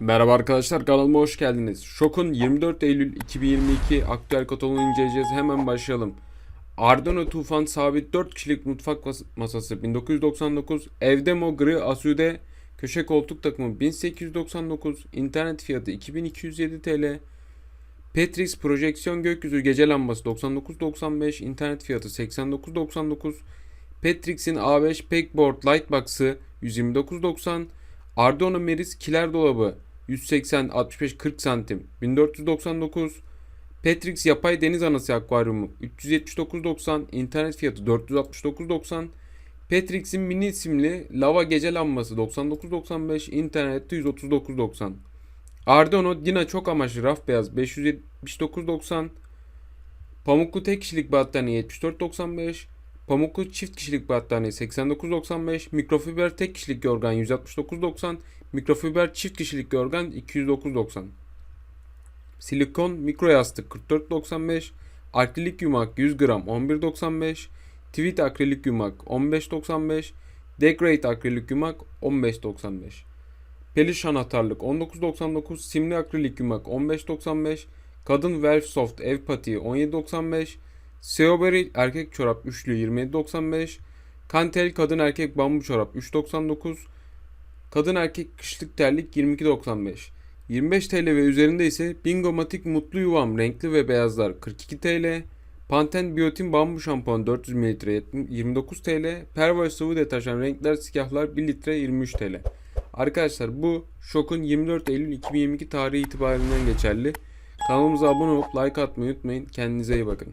Merhaba arkadaşlar kanalıma hoş geldiniz. Şok'un 24 Eylül 2022 aktüel kataloğunu inceleyeceğiz. Hemen başlayalım. Arduino Tufan sabit 4 kişilik mutfak mas- masası 1999. Evdemo gri asude köşe koltuk takımı 1899. İnternet fiyatı 2207 TL. Petrix projeksiyon gökyüzü gece lambası 99.95. İnternet fiyatı 89.99. Petrix'in A5 Pegboard Lightbox'ı 129.90. Arduino Meris kiler dolabı 180 65 40 santim. 1499 Petrix yapay deniz anası akvaryumu 379.90 internet fiyatı 469.90 Petrix'in mini isimli lava gece lambası 99.95 internette 139.90 Arduino Dina çok amaçlı raf beyaz 579.90 Pamuklu tek kişilik battaniye 74.95 Pamuklu çift kişilik battaniye 89.95, mikrofiber tek kişilik yorgan 169.90, mikrofiber çift kişilik yorgan 209.90. Silikon mikro yastık 44.95, akrilik yumak 100 gram 11.95, tweed akrilik yumak 15.95, degrade akrilik yumak 15.95. Peliş anahtarlık 19.99, simli akrilik yumak 15.95, kadın Velf Soft ev patiği 17.95, Seoberry erkek çorap üçlü 27.95. Kantel kadın erkek bambu çorap 3.99. Kadın erkek kışlık terlik 22.95. 25 TL ve üzerinde ise Bingomatik Mutlu Yuvam renkli ve beyazlar 42 TL. Panten Biotin bambu şampuan 400 ml 29 TL. Pervay sıvı deterjan renkler siyahlar 1 litre 23 TL. Arkadaşlar bu şokun 24 Eylül 2022 tarihi itibariyle geçerli. Kanalımıza abone olup like atmayı unutmayın. Kendinize iyi bakın.